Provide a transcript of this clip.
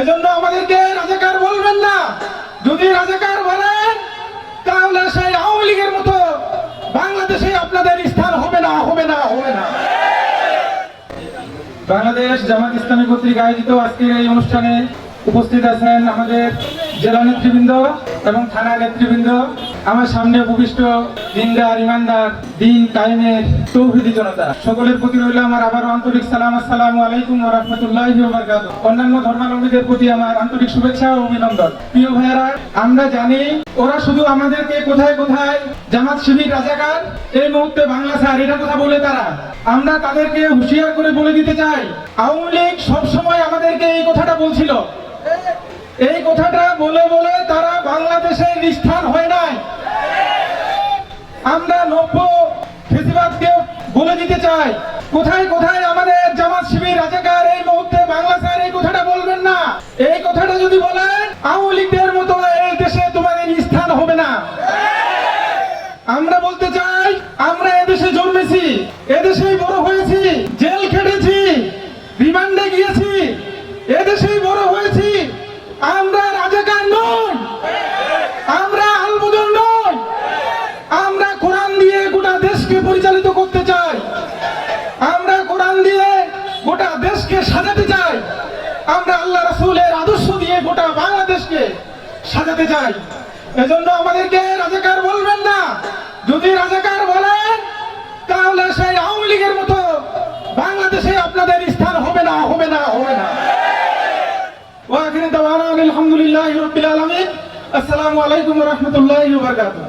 এজন্য আমাদেরকে রাজাকার বলবেন না। যদি রাজাকার বলেন, তাহলে সেই আওয়ামী লীগের মতো বাংলাদেশে আপনাদের স্থান হবে না হবে না হবে না। বাংলাদেশ জামাত ইসলামী কর্তৃক আয়োজিত আজকের এই অনুষ্ঠানে উপস্থিত আছেন আমাদের জেলা নেতৃবৃন্দ এবং থানা নেতৃবৃন্দ, আমার সামনে উপবিষ্ট দিনদার, ইমানদার, দিন কায়েমের তৌহিদি জনতা। সকলের প্রতি রইল আমার আবার আন্তরিক সালাম, আসসালামু আলাইকুম রাহমাতুল্লাহি অন্যান্য ধর্মাবলম্বীদের প্রতি আমার আন্তরিক শুভেচ্ছা ও অভিনন্দন। প্রিয় ভাইয়েরা, আমরা জানি ওরা শুধু আমাদেরকে কোথায় কোথায় জামাত শিবির রাজাকার, এই মুহূর্তে বাংলা স্যার, এটা কথা বলে তারা। আমরা তাদেরকে হুঁশিয়ার করে বলে দিতে চাই, আওয়ামী লীগ সবসময় আমাদেরকে এই কথাটা বলছিল। এই কথাটা বলে বলে তারা বাংলাদেশের স্থান হয় নাই। আমরা নব্য ফেসিবাদকে বলে দিতে চাই। কোথায় কোথায় আমাদের জামাত শিবির রাজাকার এই মুহূর্তে বাংলা স্যার এই কথাটা বলবেন না। এই কথাটা যদি বলেন, আওয়ামী লীগদের মতো এই দেশে তোমাদের স্থান হবে না। আমরা বলতে চাই, আমরা এদেশে জন্মেছি এদেশেই বড় হয়েছি, জেল খেটেছি, রিমান্ডে গিয়েছি এদেশেই বড় হয়েছি আমরা রাজাকার নই আমরা আলবদল নই আমরা কোরআন দিয়ে গোটা দেশকে পরিচালিত করতে চাই আমরা কোরআন দিয়ে গোটা দেশকে সাজাতে চাই আমরা আল্লাহ রাসূলের আদর্শ দিয়ে গোটা বাংলাদেশকে সাজাতে চাই। এজন্য আমাদেরকে রাজাকার বলবেন না। যদি রাজাকার বলেন, তাহলে সেই আওয়ামী লীগের মতো বাংলাদেশে আপনাদের স্থান হবে না হবে না হবে না। ওয়াখির দাওয়ানা আলহামদুলিল্লাহি রাব্বিল আলামিন। আসসালামু আলাইকুম রাহমাতুল্লাহি ওয়া বারাকাতুহু।